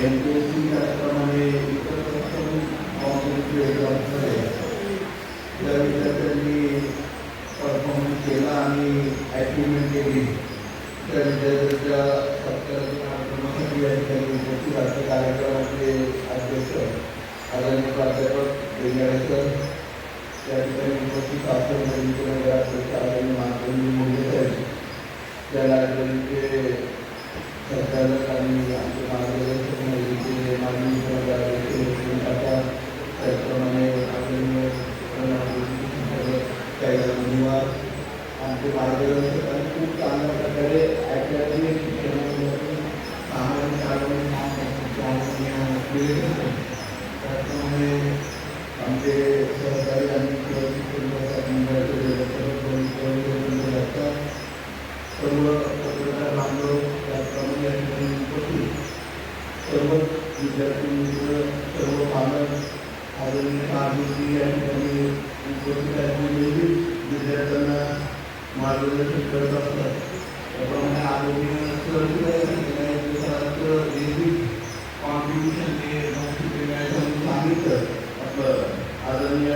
M P S C त्याचप्रमाणे इतर competitive exams झाले त्या विद्यार्थ्यांनी परफॉर्मन्स केला आणि अचिव्हमेंट केली. त्या विद्यार्थ्यांच्या सत्काराच्या कार्यक्रमासाठी या ठिकाणी उपस्थित असलेल्या कार्यक्रमाचे अध्यक्ष आदरणीय प्राध्यापक बेंगाडे सर त्या ठिकाणी उपस्थित असलेले अध्यक्ष आदरणीय महात्मा मुंडे साहेब या लायब्ररीचे संचालक आणि आमचे मार्गदर्शक म्हणजे माननीय काका त्याचप्रमाणे आदरणीय कैलास धन्यवाद आमचे मार्गदर्शक आणि खूप चांगल्या प्रकारे अकॅडमिक शिक्षणामध्ये सामाजिक आरोग्य त्याचप्रमाणे आमचे सहकारी आणि प्रशिक्षण मंडळाचे लागतात सर्व पत्रकार बांधव त्याचप्रमाणे या ठिकाणी उपस्थित सर्व विद्यार्थी मित्र सर्व पालक आदरणीय आदिती या ठिकाणी उपस्थित आहेत नेहमीच विद्यार्थ्यांना मार्गदर्शन करत असतात. त्याप्रमाणे आरोग्य सुरक्षित नेहमीच कॉन्ट्रीब्युशन हे म्हणून सांगितलं. आपलं आदरणीय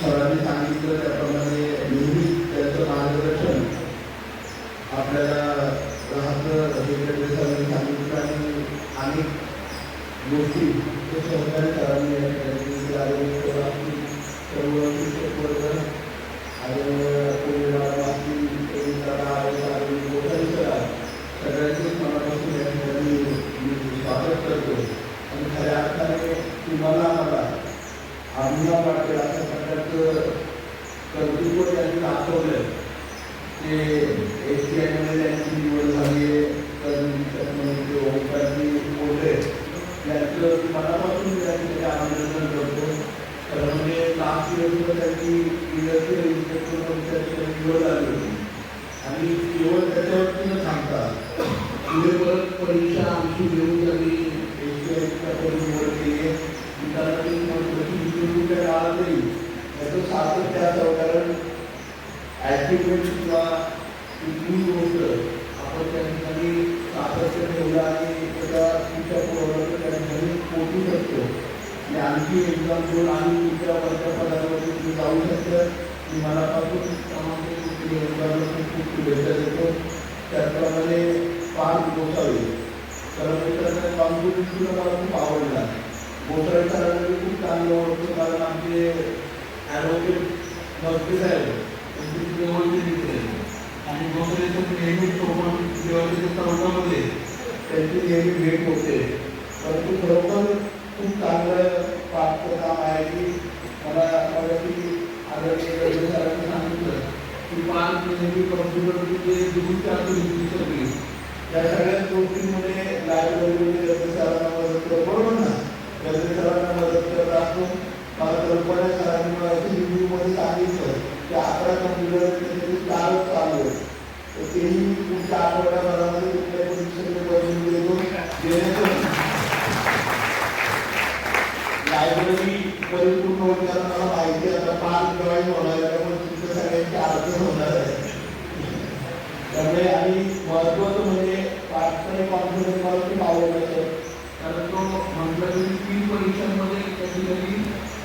सरांनी सांगितलं. त्याप्रमाणे नेहमीच त्याचं मार्गदर्शन आपल्याला राहतं. वेगवेगळे सरांनी सांगितलं आणि अनेक गोष्टी ते सहकारी सरांनी या ठिकाणी आरोग्य सर्व शिक्षक वर्ग मनापासून या करतो आणि तुम्हाला त्यांनी दाखवलं ते एस आयमध्ये त्यांची निवड झाली आहे तर मनापासून करतो तर म्हणजे लास्ट इयरला त्यांची निवड झाली होती आणि केवळ त्याच्यावरती न सांगता पुढे परत परीक्षा आमची घेऊन त्यांनी एस टी आयच्या पण निवड केली आहे विचाराची निवडणुकीच्या काळातही सातत्य असावं कारण ॲक्टिव्हमेंट किंवा कुठलीही गोष्ट आपण त्या ठिकाणी सातत्य ठेवलं आणि त्याच्या तुमच्या पोरावर त्या ठिकाणी पोचू शकतो. आणि आणखी एक्झाम देऊन आणि तुमच्या वरच्या पदावरती जाऊ शकता मी मनापासून समाजाने तुमची खूप शुभेच्छा देतो त्याचप्रमाणे पाच गोसावी. तर मित्रांनो सुद्धा मला खूप आवडला. गोसावे सरांना खूप चांगलं ओळखतो कारण आमचे ॲडव्होकेट मस्ती साहेब. त्यांची जवळचे मित्र आणि गोसावीचं नेहमी सोबत देवाच्या चौकामध्ये त्यांची नेहमी भेट होते. परंतु खरोखर खूप चांगलं पाठचं काम आहे की मला मराठी आदरणीय सांगितलं की पाच नेहमी कॉम्प्युटरचे दुरुस्ती आतून सगळी या सगळ्याच गोष्टींमध्ये लायब्ररीमध्ये सरांना मदत करतो बरोबर ना गडकरी सरांना मदत करत असतो मला कल्पना सरांनी मला रिव्ह्यूमध्ये सांगितलं की अकरा कम्प्युटर त्याच्यातील चारच चालू आहे तर तेही तुमच्या आठवड्याभरामध्ये कुठल्या परीक्षेमध्ये बदलून देतो जेणेकरून लायब्ररी परिपूर्ण होती आता मला माहिती आहे आता पाच जॉईन होणार आहे त्यामुळे तुमच्या सगळ्यांची अडचण होणार आहे त्यामुळे आणि महत्वाचं म्हणजे पाचकडे कॉन्फिडन्स मला खूप आवडलं सर कारण तो म्हटलं की तीन परीक्षांमध्ये त्याची तरी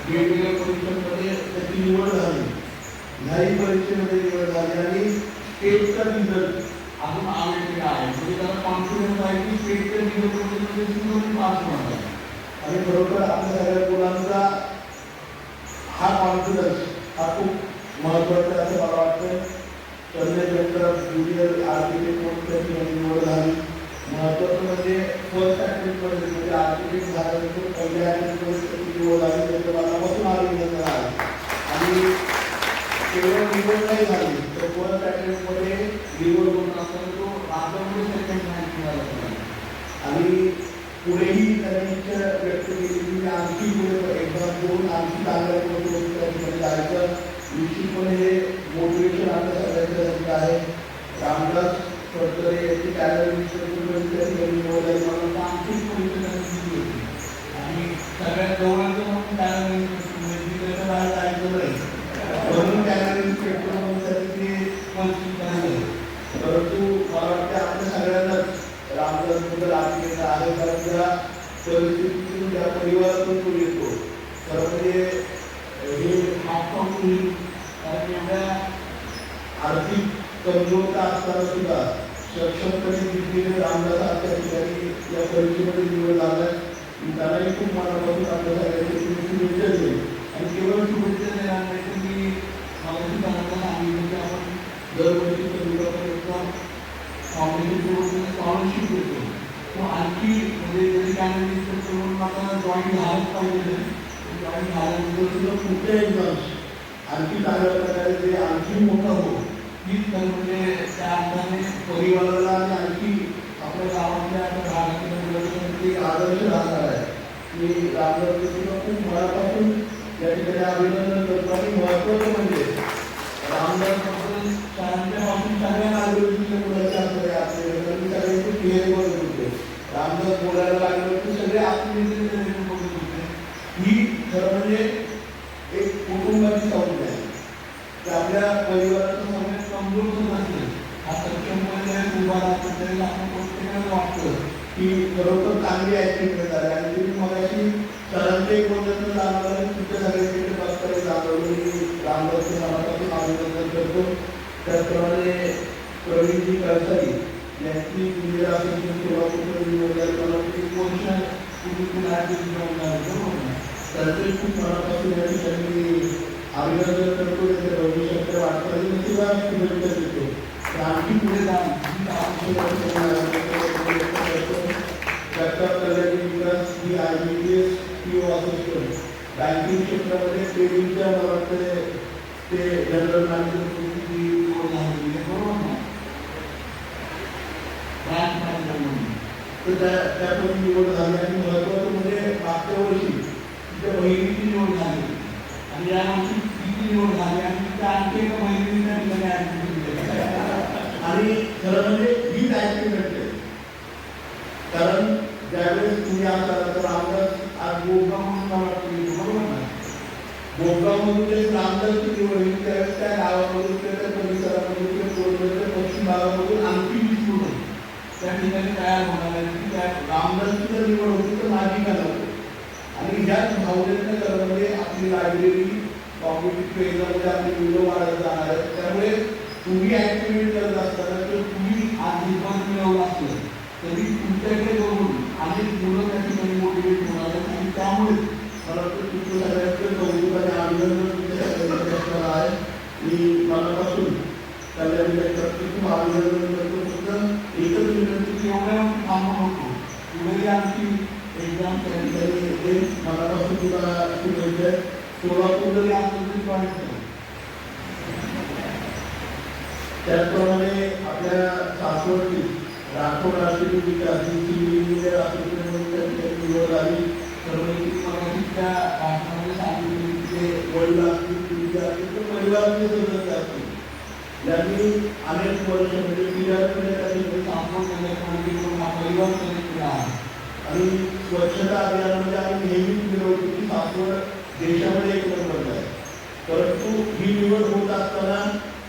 वेगवेगळ्या परीक्षांमध्ये त्याची निवड झाली ह्याही परीक्षेमध्ये निवड झाली आणि स्टेटचा रिझल्ट अजून आलेला आहे म्हणजे त्याला कॉन्फिडन्स आहे की स्टेटच्या रिझल्टमध्ये म्हणजे पास होणार आहे. आणि बरोबर आपल्या सगळ्या मुलांचा हा कॉन्फिडन्स हा खूप महत्त्वाचा असं मला वाटतं चंद्रशेखर ज्युनियर आर्किटेक्ट म्हणून त्यांची निवड झाली. महत्त्वाचं म्हणजे फर्स्ट अटेम्प्टमध्ये म्हणजे आर्किटेक्ट झाल्यानंतर पहिल्या अटेम्प्टमध्ये त्याची निवड झाली त्याचं मनापासून अभिनंदन आहे आणि केवळ निवड नाही झाली. तर फर्स्ट अटेम्प्टमध्ये निवड होऊन असताना तो आपण सेकंड रँक मिळाला आणि पुढेही त्यांनी व्यक्त केली की मी आणखी पुढे एक्झाम देऊन आणखी चांगल्या पद्धतीने जायचं. निश्चितपणे हे मोटिवेशन आपल्या सगळ्यांच्या आहे. रामदास फडतरे यांची टॅलेंट इन्स्टिट्यूटमध्ये त्या ठिकाणी निवड आहे मला वाटतं आणखी पुढे त्यांनी दिली होती आणि सगळ्यात जवळचं म्हणून टॅलेंट इन्स्टिट्यूट बाहेर जायचं नाही म्हणून टॅलेंट इन्स्टिट्यूट म्हणून त्यांनी ते वंचित झाले परंतु मला वाटतं आपल्या सगळ्यांनाच रामदासबद्दल आत्मीयता आहे कारण त्या परिस्थितीतून त्या परिवारातून तो येतो तर म्हणजे हे हातपाव होईल कारण एवढ्या आर्थिक कमजोरता असताना सुद्धा सक्षमपणे दिसलेले रामदास आज त्या ठिकाणी या परीक्षेमध्ये निवड झाला मी त्यालाही खूप मनापासून आपल्या सगळ्यांची शुभेच्छा देईल आणि केवळ शुभेच्छा देणार नाही तर मी मगाशी त्यांना सांगितलं की आपण दरवर्षी संयुक्तपणे फाउंडेशन स्कॉलरशिप देतो. तो आणखी म्हणजे जरी कॅन्डिडेट म्हणून आता जॉईन झालंच पाहिजे जॉईन झाल्यानंतर सुद्धा पुढच्या एक्झाम्स आणखी चांगल्या प्रकारे ते आणखी मोठं हो हीच तर म्हणजे त्या अर्थाने परिवाराला आणि आणखी आपल्या गावातल्या आपल्या भागातल्या मुलांसाठी एक आदर्श राहणार आहे. की रामदास सुद्धा खूप मनापासून या ठिकाणी अभिनंदन करतो आणि महत्त्वाचं म्हणजे रामदास शाळांच्या पासून सगळ्या नागरिकांच्या मुलांच्या असते आपले मी होते रामदास बोलायला लागलं की सगळे आत्मनिर्भर होते ही खरं म्हणजे एक कुटुंबाची आहे की आपल्या परिवाराचं सगळ्यात कमजोर सदस्य हा सक्षमपणे उभा राहतो तरी आपण प्रत्येकाला वाटतं की खरोखर चांगली ऍक्टिंग झाली आणि तुम्ही मगाशी सरांचे एक बोलत जाणवलं तुमच्या सगळ्यांकडे बघताना जाणवलं मी रामदासच्या समाजापासून अभिनंदन करतो त्याचप्रमाणे प्रवीणजी कळसाई यांची इंदिरा असोसिएशन सोलापूरमध्ये निवड झाली मला वाटतं एक वर्ष तुम्ही ते खूप मनापासून या ठिकाणी अभिनंदन करतो भविष्याच्या वाटचाली किंवा शुभेच्छा देतो तर आणखी पुढे जाऊन कल्याणी विकास ही I B P S P O banking क्षेत्रामध्ये ट्रेडिंगच्या ते जनरल मॅनेजर कोण आहे बरोबर ना ब्रँच मॅनेजर म्हणून तर त्या निवड झाली आणि महत्त्वाचं म्हणजे मागच्या वर्षी तिच्या बहिणीची निवड झाली. आणि या वर्षी तिची निवड झाली आणि तिच्या आणखी एका बहिणीने ठिकाणी आणि खरं म्हणजे ही ऐकली भेटते कारण ज्यावेळेस तुम्ही आता तर रामदास आज बोगगाव म्हणून मला वाटतं बरोबर ना गोगामधून जे रामदासची निवड होईल त्यावेळेस त्या गावामधून त्या परिसरामधून पश्चिम भागामधून आणखी वीस मुलं त्या ठिकाणी तयार होणार आहे त्या रामदासची जर निवड होती तर माझी का नको आणि ह्याच भावनेच्या कर्मामध्ये म्हणजे आपली लायब्ररी कॉम्पिटिटिव्ह एक्झाममध्ये आपली मुलं वाढत जाणार आहेत. त्यामुळे तुम्ही ऍक्टिव्हिटी करत असताना तर तुम्ही आज रिस्पॉन्स मिळवलं असलं तरी तुमच्याकडे बघून अनेक मुलं त्या ठिकाणी मोटिवेट होणार आहेत. आणि त्यामुळे मला वाटतं तुमचं सगळ्यांचं कौतुक आणि अभिनंदन तुमच्या सगळ्यांचं असणार आहे. मी मनापासून कल्याण प्रत्येक अभिनंदन करतो. फक्त एकच विनंती की एवढ्या थांबून होतो पुढे आणखी एक्झाम त्या मनापासून तुला सोलापूर जरी आमची पॉईंट त्याचप्रमाणे आपल्या सासवडची राठोड राष्ट्रीय विकास ही सिव्हिल त्या भाषणामध्ये सांगितले की वडील असतील असतील तर परिवारातले सदस्य असतील. यांनी अनेक वर्ष म्हणजे पिढ्यापिढ्या करण्यासाठी हा परिवार कनेक्ट केला आहे. आणि स्वच्छता अभियानामध्ये आम्ही नेहमीच मिळवतो की सासवड देशामध्ये एक नंबर आहे. परंतु ही निवड होत असताना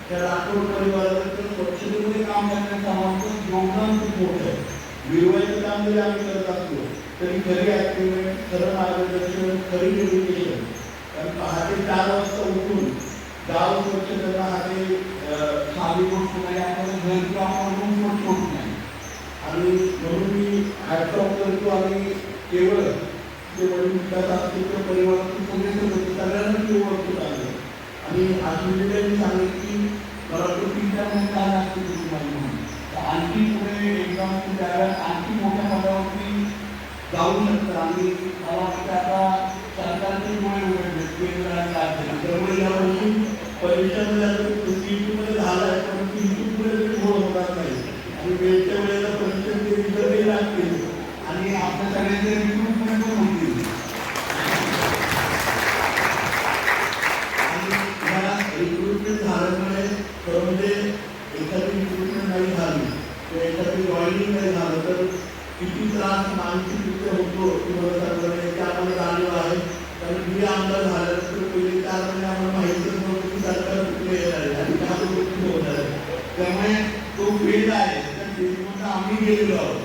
त्या राठोड परिवाराचं स्वच्छतेमध्ये काम करण्याचं आमचं योगदान खूप मोठं आहे. विरवायचं काम जरी आम्ही करत असलो तरी खरी ॲक्टिव्हिटी खरं मार्गदर्शन खरी एज्युकेशन कारण पहाटे चार वाजता उठून गाव स्वच्छ करणं हा साधी गोष्ट नाही आपल्याला घर किंवा रूम स्वच्छ होत नाही आणि म्हणून मी हॅटसॉप करतो आणि केवळ ते वडील असतील त्या परिवारातून सगळे सगळ्यांना ती ओळखतो आणि आश्विनी सांगितलं की मला तीन चार महिने काय असते तुम्हाला म्हणून आणखी पुढे एक्झाम त्यावेळेस आणखी मोठ्या पदावरती जाऊ शकतं आणि मला वाटतं आता सरकारचे डोळे उघडले केंद्र राज्य त्यामुळे यावर्षी परीक्षा मध्ये झाला आहे पण तरी गोळ होणार नाही. आणि वेळच्या वेळेला परीक्षेचे रिझल्टही लागतील. आणि आपल्या सगळ्यांचे रिक्रुटमेंट पण होतील. आणि या रिक्रुटमेंट झाल्यामुळे म्हणजे एखादी रिक्रुटमेंट नाही झाली. किंवा एखादी जॉईनिंग नाही झालं तर किती त्रास मानसिकरित्या होतो तुम्हाला सांगणं याची जाणीव आहे. कारण मी आमदार झाल्यानंतर पहिले चार महिने आम्हाला आम्ही गेलेलो आहोत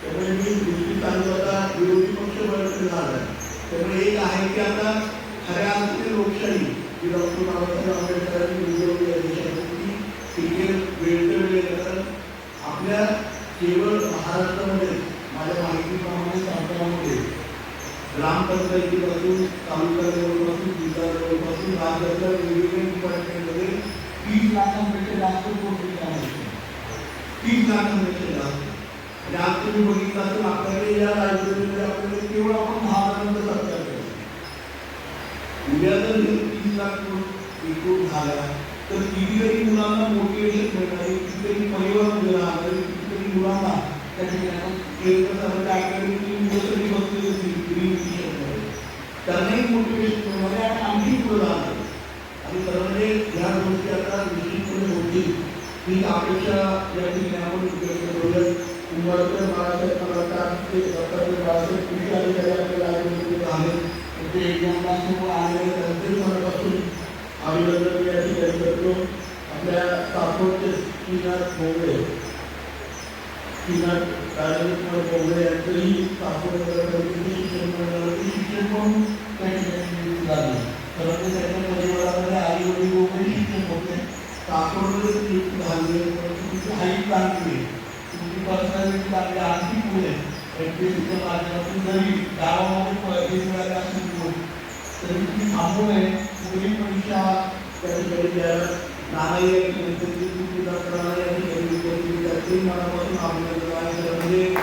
त्यामुळे मी दृष्टी सांगतो आता विरोधी पक्ष बळकट झाला त्यामुळे एक आहे की आता? खऱ्या अर्थाने लोकशाही. जी डॉक्टर बाबासाहेब आंबेडकरांनी रुजवली आहे ती टिकेल वेळच्या वेळेला आपल्या केवळ महाराष्ट्रामध्ये, माझ्या माहितीप्रमाणे सरकारामध्ये ग्रामपंचायतीपासून तालुका लेवलपासून जिल्हा लेवलपासून राज्याच्या वेगवेगळ्या डिपार्टमेंटमध्ये तीस लाखांपेक्षा जास्त कोटी काम होते तीस लाखांपेक्षा आणि आज तुम्ही बघितला तर आपल्याकडे या लायब्ररीमध्ये आपल्याकडे केवळ आपण दहा जणांचं सरकार उद्या जर तीन लाख एकूण झाला तर कितीतरी मुलांना मोटिवेशन मिळणार कितीतरी परिवार मिळणार कितीतरी मुलांना त्या ठिकाणी बसलेली असतील त्यांनाही मोटिवेशन मिळणार आणि आणखी मुलं राहणार आणि सर्वांनी म्हणजे गोष्टी आता निश्चितपणे होतील. ही अपेक्षा या आपण व्यक्त करूया कुंभारकर बाळासाहेब मला ते दत्तात्रय बाळासाहेब कृषी अधिकारी आपल्या लायब्ररीमध्ये आहेत ते एक्झामपासून आलेले त्यांचे मनापासून अभिनंदन या ठिकाणी करतो आपल्या साकोरचे श्रीनाथ भोगळे श्रीनाथ राजेंद्र भोगळे यांचंही नगरपालिकेचे शिक्षण मंडळाचे शिक्षण म्हणून त्या ठिकाणी झाले परंतु त्याच्या परिवारामध्ये आई वडील दोघंही शिक्षक होते साकोरमध्ये आपल्या आणखी पुढे. एमपीएससीच्या माध्यमातून जरी गावामध्ये पैसे मिळाले असतील तरी ती थांबू नये. पुढील परीक्षा त्या ठिकाणी द्यायला नानाई या पूजा मनापासून अभिनंदन आहे म्हणजे,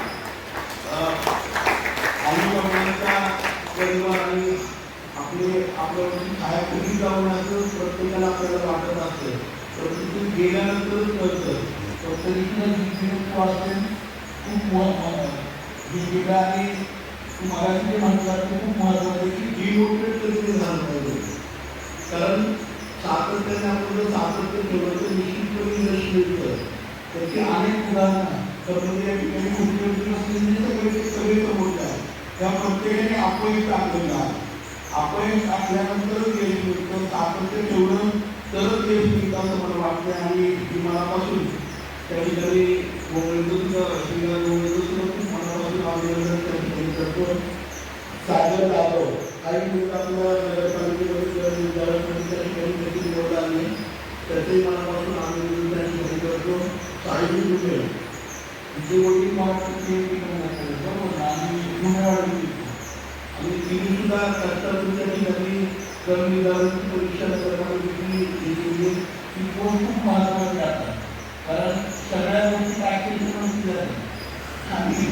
परिवार आणि आपले आपल्यावरची म्हणजे काय जाऊन असं प्रत्येकाला आपल्याला वाटत असते. तर गेल्यानंतरच कळतं. प्रत्येकीला खूप महत्त्व जिंकला आणि मराठी जे म्हणतात ते खूप महत्वाचं आहे की डिमोटिवेट कधी झालं पाहिजे. कारण सातत्याने आपण जर सातत्य ठेवलं तर निश्चितपणे यश मिळतं. त्याची अनेक उदाहरणं तर या ठिकाणी मुख्यमंत्री असलेले म्हणजे सगळे सगळे समोर आहे त्या प्रत्येकाने अपयश टाकलेलं आहे. अपयश टाकल्यानंतरच यश मिळतं. सातत्य ठेवलं तरच यश मिळतं असं मला वाटतं आणि मनापासून. त्या ठिकाणी गोविंदचं श्रीनाथ गोविंदचं खूप मनापासून अभिनंदन त्या ठिकाणी करतो सागर जाधव काही लोक आपल्या नगरपालिकेमध्ये किंवा विद्यालयामध्ये त्या ठिकाणी त्याची निवड आली त्याचंही मनापासून अभिनंदन त्या ठिकाणी करतो साहित्य कुठे तिचे वडील महाराष्ट्राचे बरोबर ना आणि पुण्यावाडी आणि तिने सुद्धा कष्टातून त्या ठिकाणी कर्मनिदानाची परीक्षा करण्याची घेतली ती पण खूप महत्वाची आहे कारण सगळ्या गोष्टी ॲक्टिव्हिटी पण जातात आणि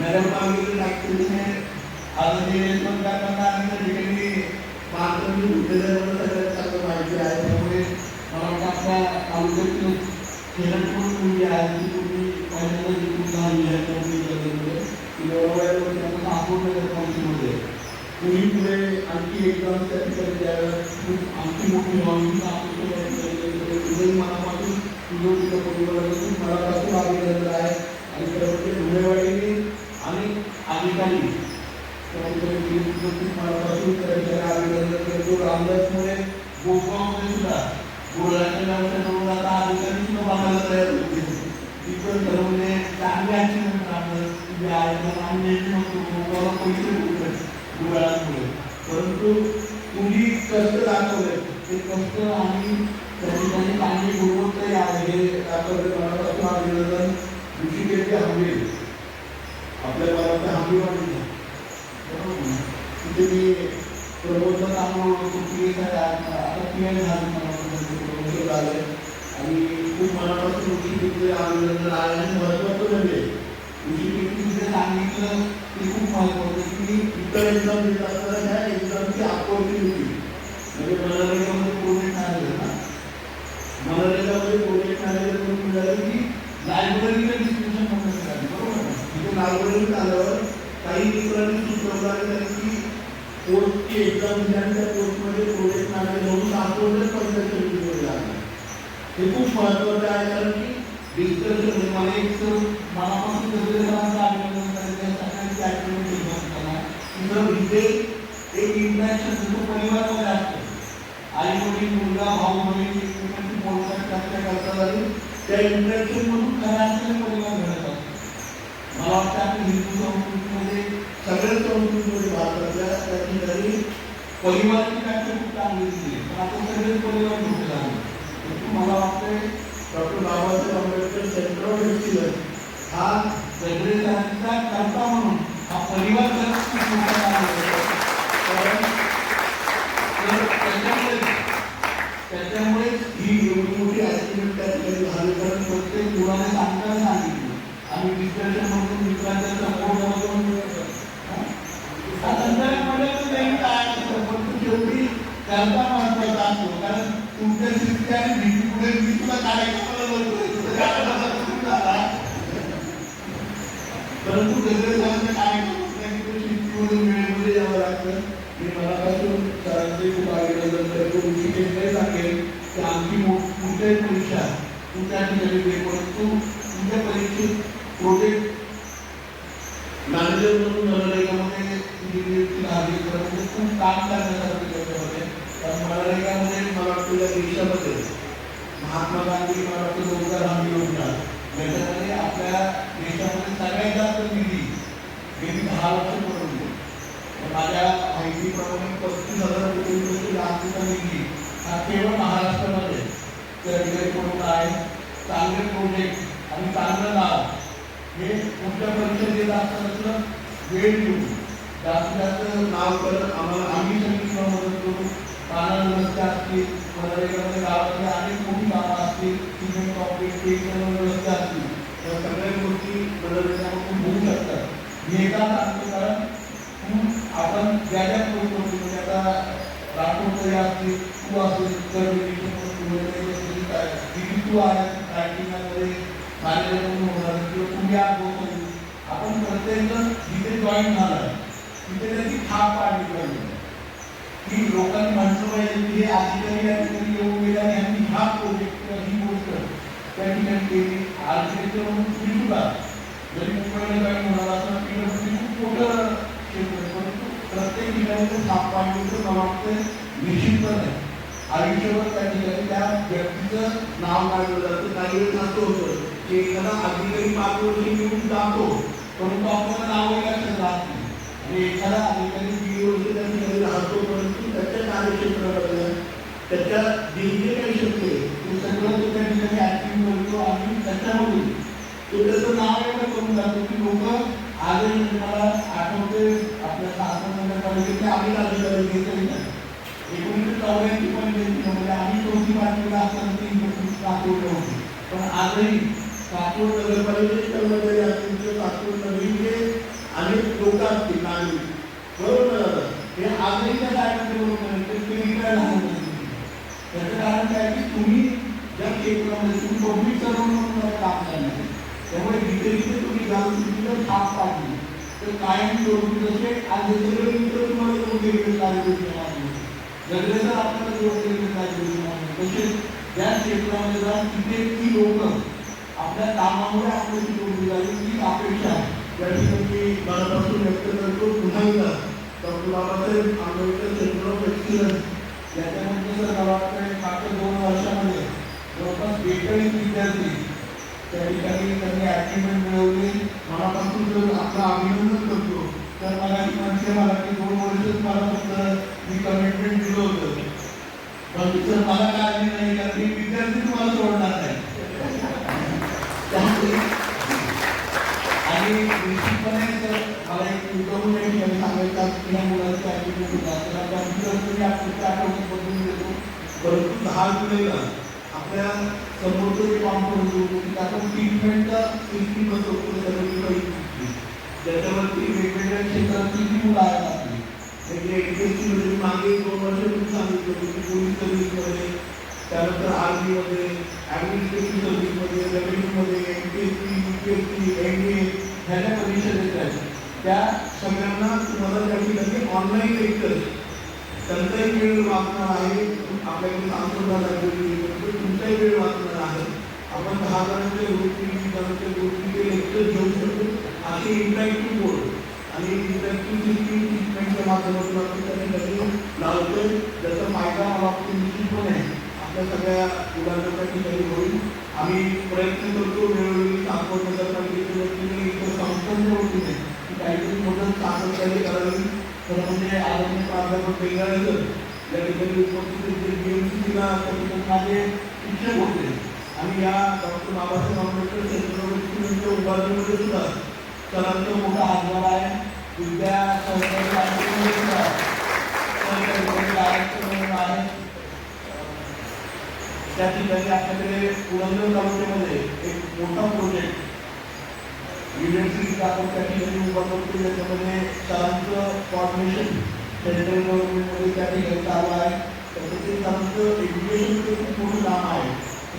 मॅडम मागितली ॲक्टिव्हिटीने आज जे पण करताना आम्ही त्या ठिकाणी महाराष्ट्राने उद्योगाला सगळ्यात चांगलं माहिती आहे त्यामुळे मला वाटतं आपल्या तालुक्यातील खेळाडू मुली आहे ती तुम्ही पहिल्यांदा जिंकून झाली आहे त्यामुळे ती व्यवहारावर त्यांना नागपूर नगरपालिकेमध्ये पुढे पुढे आणखी एक्झाम त्या ठिकाणी द्याव्या खूप आणखी मोठी व्हावी नागपूरच्या ठिकाणी तुझंही मनापासून तुझं तिथं परिवारापासून मनापासून अभिनंदन आहे आणि खरं म्हणजे धुळेवाडीने अनेक अधिकारी त्या ठिकाणी गेली सुद्धा खूप मनापासून त्या ठिकाणी अभिनंदन करतो रामदासमुळे गोपाळमध्ये सुद्धा गोळाच्या व्यवसायाकडून आता अधिकारी सुद्धा बघायला तयार होते ती पण आम्ही म्हणतो पैसे होते गोळामुळे परंतु तुम्ही कष्ट दाखवले ते कष्ट आणि त्या ठिकाणी चांगली गुणवत्ता आहे. हे दाखवले मनापासून अभिनंदन ऋषिकेचे हंबीर आपल्या गावाचे हमी वाटली तिथे मी प्रबोधन चांगलं ओळखतो आता पी एस झालं मला. प्रमोशन झालं आणि खूप मनापासून उशी पिकले अभिनंदन आणि महत्त्वाचं म्हणजे. उशी तिथे सांगितलं ते खूप महत्त्वाचं की इतर एक्झाम देत असताना त्या एक्झामची अपॉर्च्युनिटी म्हणजे मनरेगामध्ये प्रोजेक्ट नाही झाला मनरेगामध्ये प्रोजेक्ट नाही मॅनेजर म्हणून मिळालं की लायब्ररीला डिस्क्रिप्शन म्हणून मिळाली बरोबर ना? तिथे म्हणजे लायब्ररीत आल्यावर काही मित्रांनी सुचवलं आणि की कोर्सची एक्झाम दिल्यानंतर आणि कोर्समध्ये प्रोजेक्ट नाही म्हणून आठवड्यात पंचायत लागला हे खूप महत्त्वाचं आहे कारण की डिस्कशन म्हणजे मला एक मनापासून सगळेजणांचं अभिनंदन करायचं आहे सगळ्यांची असताना जर एक इंटरॅक्शन जसं परिवारामध्ये असतं आई वडील मुलगा भाऊ बहीण एकमेकांशी बोलतात चर्चा करतात आणि त्या इंटरॅक्शन खऱ्या अर्थाने परिवार घडत असतो. मला वाटतं आपल्या हिंदू संस्कृतीमध्ये सगळ्या संस्कृतीमध्ये भारतातल्या त्या ठिकाणी परिवाराची व्याख्या खूप चांगली दिली पण आता सगळेच परिवार मोठे झाले मला वाटते doctor Babasaheb Ambedkar central of हा सगळेजणांचा करता म्हणून हा परिवार त्याच्यामुळेच ही एवढी मोठी ऍक्टिव्हिटी त्या ठिकाणी झाली. कारण प्रत्येक मुलाने सांगताना सांगितलं. आम्ही डिस्कशन म्हणून मित्रांच्या समोर जाऊन तंत्रज्ञान म्हणजे काय असतं पण तू जेवढी करता महत्त्वाचा असतो शिस्ती आणि भीती पुढे मी तुला कार्यक्रमाला बोलतोय तुझं कार्यक्रमाला सुरू झाला परंतु गजरेसांचा कार्यक्रम असला की तो शिस्तीमधून वेळेमध्ये यावं लागतं मी मनापासून सरांचे खूप अभिनंदन करतो ऋषिकेश नाही सांगेल की आमची मो- कुठल्याही परीक्षा तू त्या ठिकाणी दे परंतु तुमच्या परीक्षेत प्रोजेक्ट मॅनेजर म्हणून मनरेगामध्ये तुझी नियुक्ती झाली तर म्हणजे खूप काम करण्यासारखं त्याच्यामध्ये कारण मनरेगामध्ये मला वाटतं या देशामध्ये महात्मा गांधी मला वाटतं रोजगार हमी योजना याच्यामध्ये आपल्या देशामध्ये सगळ्यात जास्त निधी गेली दहा वर्ष पडून माझ्या माहितीप्रमाणे पस्तीस हजार कोटींपेक्षा जास्तीचा निधी हा केवळ महाराष्ट्रामध्ये त्या ठिकाणी पडून आहे चांगले प्रोजेक्ट आणि चांगलं नाव हे पुढच्या परीक्षा देत असताना वेळ देऊन जास्तीत जास्त नाव करत आम्हाला आम्ही सगळी किंवा मदत करू. पाण्याला रस्ते असतील मनरेगामध्ये गावातले अनेक मोठी कामं असतील सिमेंट कॉन्क्रीट सर्व रस्ते असतील. या सगळ्या गोष्टी मनरेगामधून होऊ शकतात. मी एका सांगतो कारण आपण ज्या ज्या गोष्टी होती म्हणजे आता राठोड असतील तू असेल तर किती आहे बँकिंगमध्ये मॅनेजर म्हणून होणार किंवा तुम्ही आज होतो आपण प्रत्येक जण जिथे जॉईन झाला तिथे त्याची थाप पाडली पाहिजे की लोकांनी म्हटलं पाहिजे की हे अधिकारी अधिकारी येऊन गेले आणि यांनी हा प्रोजेक्ट किंवा ही गोष्ट त्या ठिकाणी केली आर्किटेक्चर म्हणून तुम्ही सुद्धा जरी मुंबईला जॉईन होणार असं पीडब्ल्यूडी खूप मोठं क्षेत्र आहे. परंतु प्रत्येक ठिकाणी जर थाप पाडली तर मला वाटतं निश्चितपणे आयुष्यभर त्या ठिकाणी त्या व्यक्तीचं नाव काढलं जातं काही वेळेस असं होतं की एखादा अधिकारी पाच वर्ष मिळून जातो परंतु आपल्याला नाव लक्षात राहत नाही आणि एखादा अधिकारी दीड वर्ष त्या ठिकाणी राहतो परंतु त्याच्या कार्यक्षेत्रामध्ये त्याच्या दिल्ली काही शकते ते सगळं तो त्या ठिकाणी ऍक्टिव्ह करतो आणि त्याच्यामधून तो त्याचं नाव एवढं करून जातो की लोक आजही मला आठवते आपल्या शासन नगरपालिकेचे आम्ही अधिकारी घेतले नाही एकोणीसशे चौऱ्याऐंशी पण चौथी पाचवीला असताना पण आजही सातवड नगरपालिकेचे कर्मचारी असतील किंवा नगरीचे अनेक लोक असतील नागरिक बरोबर हे आजही त्या साहेबांचे बरोबर त्याचं कारण काय की तुम्ही ज्या क्षेत्रामध्ये तुम्ही पब्लिक सर्वंट म्हणून काम करणार त्यामुळे जिथे जिथे तुम्ही जाऊन तुम्ही जर थाप पाडली तर कायम स्वरूपी जसे आज सगळे मित्र तुम्हाला जोडले गेले जगले जगलेचं आपल्याला जोडले गेले कार्यक्रमामध्ये म्हणजे ज्या क्षेत्रामध्ये जाऊन तिथे ती लोक आपल्या कामामुळे आपल्याशी जोडली जावी ही अपेक्षा या ठिकाणी मनापासून व्यक्त करतो पुन्हा एकदा doctor Babasaheb Ambedkar centre of excellence याच्यामध्ये सर मला वाटतं मागच्या दोन वर्षामध्ये जवळपास बेचाळीस विद्यार्थी त्या ठिकाणी त्यांनी अचिव्हमेंट मिळवली. मनापासून जर आपलं अभिनंदन करतो तर मला ही मला की दोन वर्षच मला फक्त मी कमिटमेंट दिलं होतं. पण सर मला काळजी नाही कारण मी विद्यार्थी तुम्हाला सोडणार नाही. त्यामुळे आणि निश्चितपणे मला एक उद्योग या ठिकाणी सांगायचं कॉम्प्युटर आपण त्या आठवड्यात बदलून देतो परंतु दहा जुलैला आपल्या समोरचं जे कॉन्फरन्स होतो की ट्रीटमेंटचा सिस्टीम बसवतो त्याच्यावरती त्याच्यावरती वेगवेगळ्या क्षेत्रात किती मुलं आहेत एमपीएससी मध्ये मागे दोन वर्ष सांगितलं होतं पोलीस सर्व्हिसमध्ये त्यानंतर आर्मीमध्ये ॲडमिनिस्ट्रेटिव्ह सर्व्हिसमध्ये रेव्हेन्यूमध्ये M P S C U P S C M A ह्या ज्या परीक्षा देत आहेत त्या सगळ्यांना तुम्हाला त्या ठिकाणी ऑनलाईन लेक्चर त्यांचाही वेळ वाचणार आहे आपल्याकडे लायब्ररी तुमचाही वेळ वाचणार आहे आपण दहा जणांचे ग्रुपी वीस जणांचे ग्रुपी लेक्चर घेऊ शकतो असे इंटरॅक्टिव्ह बोर्ड आणि ट्रीटमेंटच्या माध्यमातून आपण त्या ठिकाणी लावतोय ज्याचा फायदा मला पण आहे. आपल्या सगळ्या मुलांच्या ठिकाणी होईल. आम्ही प्रयत्न करतो वेळोवेळी सापड वतीने इतर संस्थांच्या वतीने काहीतरी करावी. तर म्हणजे आरोग्य प्राध्यापक बेंगाळकर या ठिकाणी उपस्थित बीएमसीला त्या माझे शिक्षक होते आणि या डॉक्टर बाबासाहेब आंबेडकर सेंट्रल उभारणीमध्ये सुद्धा सरांचा मोठा हातभार आहे. उद्या आहे. त्या ठिकाणी आपल्याकडे पुरंदर तालुक्यामध्ये एक मोठा प्रोजेक्ट युनिव्हर्सिटी आपण त्या ठिकाणी उभा करतो त्याच्यामध्ये शाळांचं कॉर्डिनेशन सेंट्रल गव्हर्नमेंटमध्ये त्या ठिकाणी चालू आहे. त्याचं ते शाळांचं एज्युकेशनचं खूप मोठं काम आहे.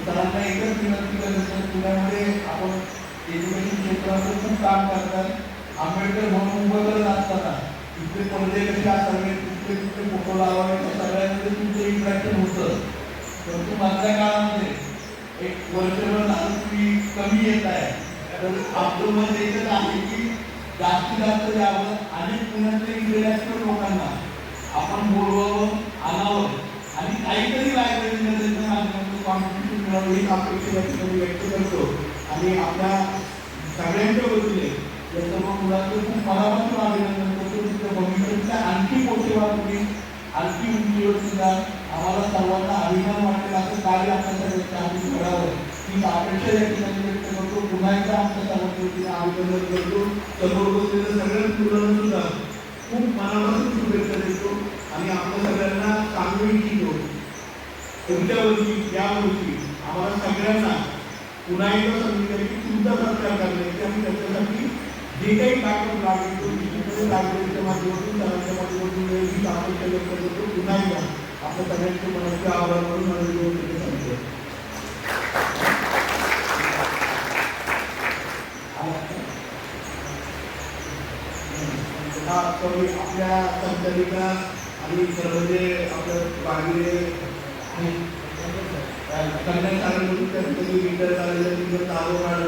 शाळांना एकच विनंती करायचं पुण्यामध्ये आपण एज्युकेशन क्षेत्राचं खूप काम करतात. आंबेडकर म्हणून उभं करत असताना तिथले पडदे कसे असावे तिथले तिथले फोटो लावावे त्या सगळ्यांमध्ये तुमचं इंट्रॅक्शन होतं. परंतु मागच्या काळामध्ये एक वर्षभर झालं कमी येत आहे. तर आपलं मत एकच आहे की जास्तीत जास्त यावं आणि पुण्यातल्या इंटरनॅशनल लोकांना आपण बोलवावं आणावं आणि काहीतरी लायब्ररीमध्ये कॉम्पिटिशन मिळावं ही अपेक्षा व्यक्त करतो. आणि आपल्या सगळ्यांच्या वतीने या सर्व मुलांचं खूप मनापासून अभिनंदन करतो. तुमच्या भविष्यातल्या आणखी मोठे व्हा तुम्ही आणखी उंचीवर सुद्धा आम्हाला सर्वांना अभिमान वाटेल असं कार्य आपल्यासाठी सगळ्यांच्या हाती घडावं. ही अपेक्षा या ठिकाणी व्यक्त करतो. पुन्हा एकदा आमच्या सर्वांच्या वतीने अभिनंदन करतो. समोर बसलेल्या सगळ्याच मुलांना सुद्धा खूप मनापासून शुभेच्छा देतो आणि आपल्या सगळ्यांना सांगू इच्छितो तुमच्या वर्षी या वर्षी आम्हाला सगळ्यांना पुन्हा एकदा सांगितलं की तुमचा सत्कार करण्याची आणि त्याच्यासाठी जे काही बॅकअप लागेल तो निश्चितपणे लायब्ररीच्या माध्यमातून सरांच्या माध्यमातून मिळेल ही अपेक्षा व्यक्त करतो पुन्हा एकदा आपल्या सगळ्यांचे मनाचे आभार म्हणून मला दोन मिनिटं सांगतो आपल्या संचालिका आणि सर्व जे आपलं बागेले आहेत कन्या शाळेमधून त्या ठिकाणी